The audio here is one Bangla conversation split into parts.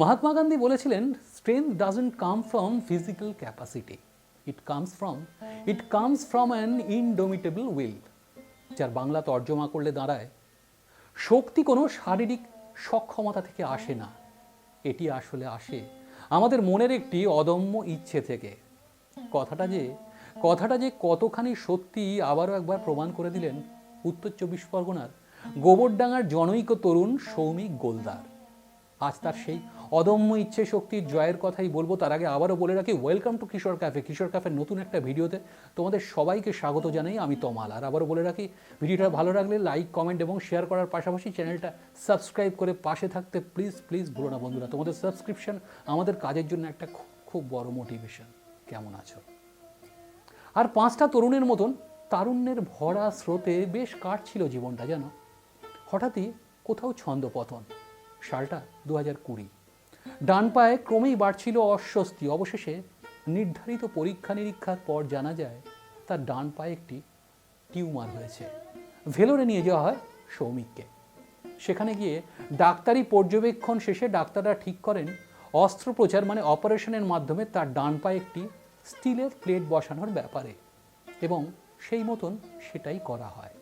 মহাত্মা গান্ধী বলেছিলেন strength doesn't come from physical capacity it comes from it comes from an indomitable will যার বাংলা তর্জমা করলে দাঁড়ায়, শক্তি কোনো শারীরিক সক্ষমতা থেকে আসে না, এটি আসলে আসে আমাদের মনের একটি অদম্য ইচ্ছে থেকে। কথাটা যে কথাটা যে কতখানি সত্যি আবারও একবার প্রমাণ করে দিলেন উত্তর চব্বিশ পরগনার গোবরডাঙ্গার জনৈক তরুণ সৌমিক গোলদার। আজ তার সেই অদম্য ইচ্ছে শক্তির জয়ের কথাই বলব। তার আগে আবারও বলে রাখি welcome to Kishore cafe Kishore ক্যাফের নতুন একটা ভিডিওতে তোমাদের সবাইকে স্বাগত জানাই। আমি তমাল। আর আবারও বলে রাখি, ভিডিওটা ভালো লাগলে লাইক কমেন্ট এবং শেয়ার করার পাশাপাশি চ্যানেলটা সাবস্ক্রাইব করে পাশে থাকতে প্লিজ প্লিজ ভুলো না বন্ধুরা। তোমাদের সাবস্ক্রিপশন আমাদের কাজের জন্য একটা খুব বড় মোটিভেশন কেমন আছো? আর পাঁচটা তরুণের মতন তারুণ্যের ভরা স্রোতে বেশ কাটছিল জীবনটা, জানো? হঠাৎই কোথাও ছন্দপতন। সালটা দু হাজার কুড়ি। ডান পায়ে ক্রমেই বাড়ছিল অস্বস্তি। অবশেষে নির্ধারিত পরীক্ষা নিরীক্ষার পর জানা যায়, তার ডান পায়ে একটি টিউমার হয়েছে। ভেলোরে নিয়ে যাওয়া হয় সৌমিককে। সেখানে গিয়ে ডাক্তারি পর্যবেক্ষণ শেষে ডাক্তাররা ঠিক করেন, অস্ত্রোপচার মানে অপারেশনের মাধ্যমে তার ডান পায়ে একটি স্টিলের প্লেট বসানোর ব্যাপারে এবং সেই মতন সেটাই করা হয়।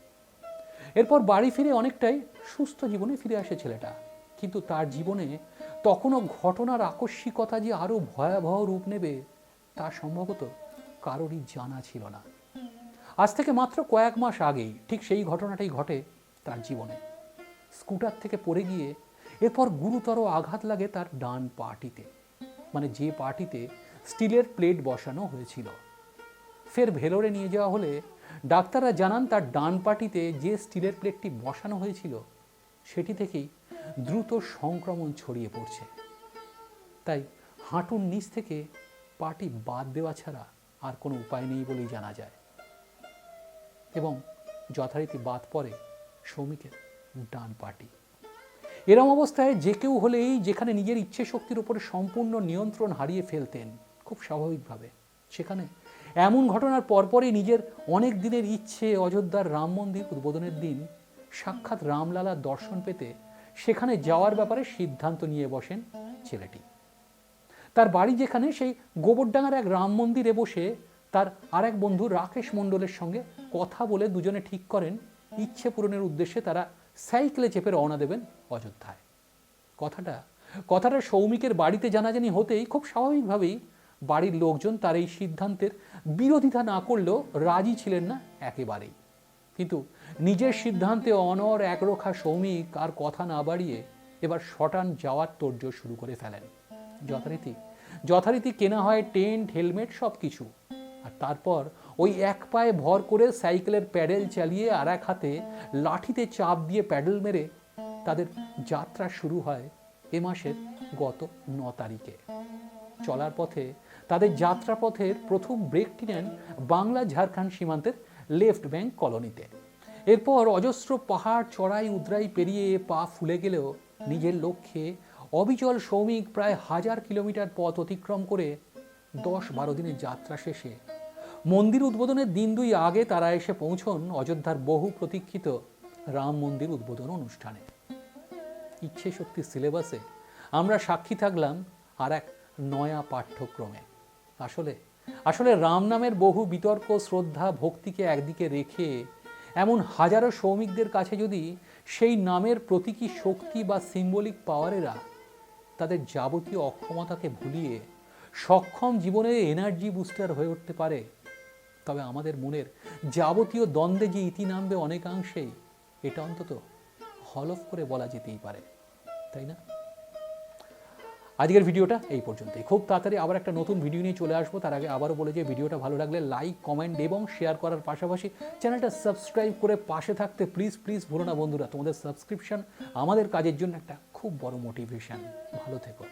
এরপর বাড়ি ফিরে অনেকটাই সুস্থ জীবনে ফিরে আসে ছেলেটা। কিন্তু তার জীবনে তখনও ঘটনার আকস্মিকতা যে আরও ভয়াবহ রূপ নেবে, তা সম্ভবত কারোরই জানা ছিল না। আজ থেকে মাত্র কয়েক মাস আগেই ঠিক সেই ঘটনাটাই ঘটে তার জীবনে। স্কুটার থেকে পড়ে গিয়ে এরপর গুরুতর আঘাত লাগে তার ডান পাটিতে। মানে যে পাটিতে স্টিলের প্লেট বসানো হয়েছিল। ফের ভেলোরে নিয়ে যাওয়া হলে ডাক্তাররা জানান তার ডান পাটিতে যে স্টিলের প্লেটটি বসানো হয়েছিল, সেটি থেকেই দ্রুত সংক্রমণ ছড়িয়ে পড়ছে। তাই হাঁটুর নিচ থেকে পাটি বাদ দেওয়া ছাড়া আর কোনো উপায় নেই বলেই জানা যায়। এবং যথারীতি বাদ পড়ে সৌমিকের ডান পাটি। এরম অবস্থায় যে কেউ হলেই যেখানে নিজের ইচ্ছে শক্তির উপরে সম্পূর্ণ নিয়ন্ত্রণ হারিয়ে ফেলতেন, খুব স্বাভাবিকভাবে। সেখানে এমন ঘটনার পরপরই নিজের অনেক দিনের ইচ্ছে অযোধ্যার রাম মন্দির উদ্বোধনের দিন সাক্ষাৎ রামলালার দর্শন পেতে সেখানে যাওয়ার ব্যাপারে সিদ্ধান্ত নিয়ে বসেন ছেলেটি। তার বাড়ি যেখানে সেই গোবরডাঙ্গার এক রাম মন্দিরে বসে তার আরেক বন্ধু রাকেশ মণ্ডলের সঙ্গে কথা বলে দুজনে ঠিক করেন, ইচ্ছে পূরণের উদ্দেশ্যে তারা সাইকেলে চেপে রওনা দেবেন অযোধ্যায়। কথাটা কথাটা সৌমিকের বাড়িতে জানাজানি হতেই খুব স্বাভাবিকভাবেই বাড়ির লোকজন তার এই সিদ্ধান্তের বিরোধিতা না করলেও রাজি ছিলেন না একেবারেই। কিন্তু নিজের সিদ্ধান্তে অনর একরোখা সৌমিক আর কথা না বাড়িয়ে এবার শটান যাওয়ার তোড়জোড় শুরু করে ফেলেন। যথারীতি যথারীতি কেনা হয় টেন্ট, হেলমেট সব কিছু আর তারপর ওই এক পায়ে ভর করে সাইকেলের প্যাডেল চালিয়ে আর এক হাতে লাঠিতে চাপ দিয়ে প্যাডেল মেরে তাদের যাত্রা শুরু হয় এ মাসের গত ন তারিখে। চলার পথে তাদের যাত্রাপথের প্রথম ব্রেকটি নেন বাংলা ঝাড়খণ্ড সীমান্তের লেফট ব্যাংক কলোনিতে। এরপর অজস্র পাহাড় চড়াই উদ্রাই পেরিয়ে পা ফুলে গেলেও নিজের লক্ষ্যে অবিচল সৌমিক প্রায় হাজার কিলোমিটার পথ অতিক্রম করে দশ বারো দিনের যাত্রা শেষে মন্দির উদ্বোধনের দিন দুই আগে তারা এসে পৌঁছন অযোধ্যার বহু প্রতীক্ষিত রাম মন্দির উদ্বোধন অনুষ্ঠানে। ইচ্ছে শক্তির সিলেবাসে আমরা সাক্ষী থাকলাম আর এক নয়া পাঠ্যক্রমে। আসলে আসলে রাম নামের বহু বিতর্ক, শ্রদ্ধা, ভক্তিকে একদিকে রেখে এমন হাজারো শ্রমিকদের কাছে যদি সেই নামের প্রতীকী শক্তি বা সিম্বলিক পাওয়ারেরা তাদের যাবতীয় অক্ষমতাকে ভুলিয়ে সক্ষম জীবনের এনার্জি বুস্টার হয়ে উঠতে পারে, তবে আমাদের মনের যাবতীয় দ্বন্দ্বে যে ইতি নামবে অনেকাংশেই এটা অন্তত হলফ করে বলা যেতেই পারে, তাই না? আজকের ভিডিওটা এই পর্যন্তই। খুব তাড়াতাড়ি আবার একটা নতুন ভিডিও নিয়ে চলে আসব। তার আগে আবারও বলে যে, ভিডিওটা ভালো লাগলে লাইক কমেন্ট এবং শেয়ার করার পাশাপাশি চ্যানেলটা সাবস্ক্রাইব করে পাশে থাকতে প্লিজ প্লিজ ভুলো না বন্ধুরা। তোমাদের সাবস্ক্রিপশন আমাদের কাজের জন্য একটা খুব বড় মোটিভেশন ভালো থেকো।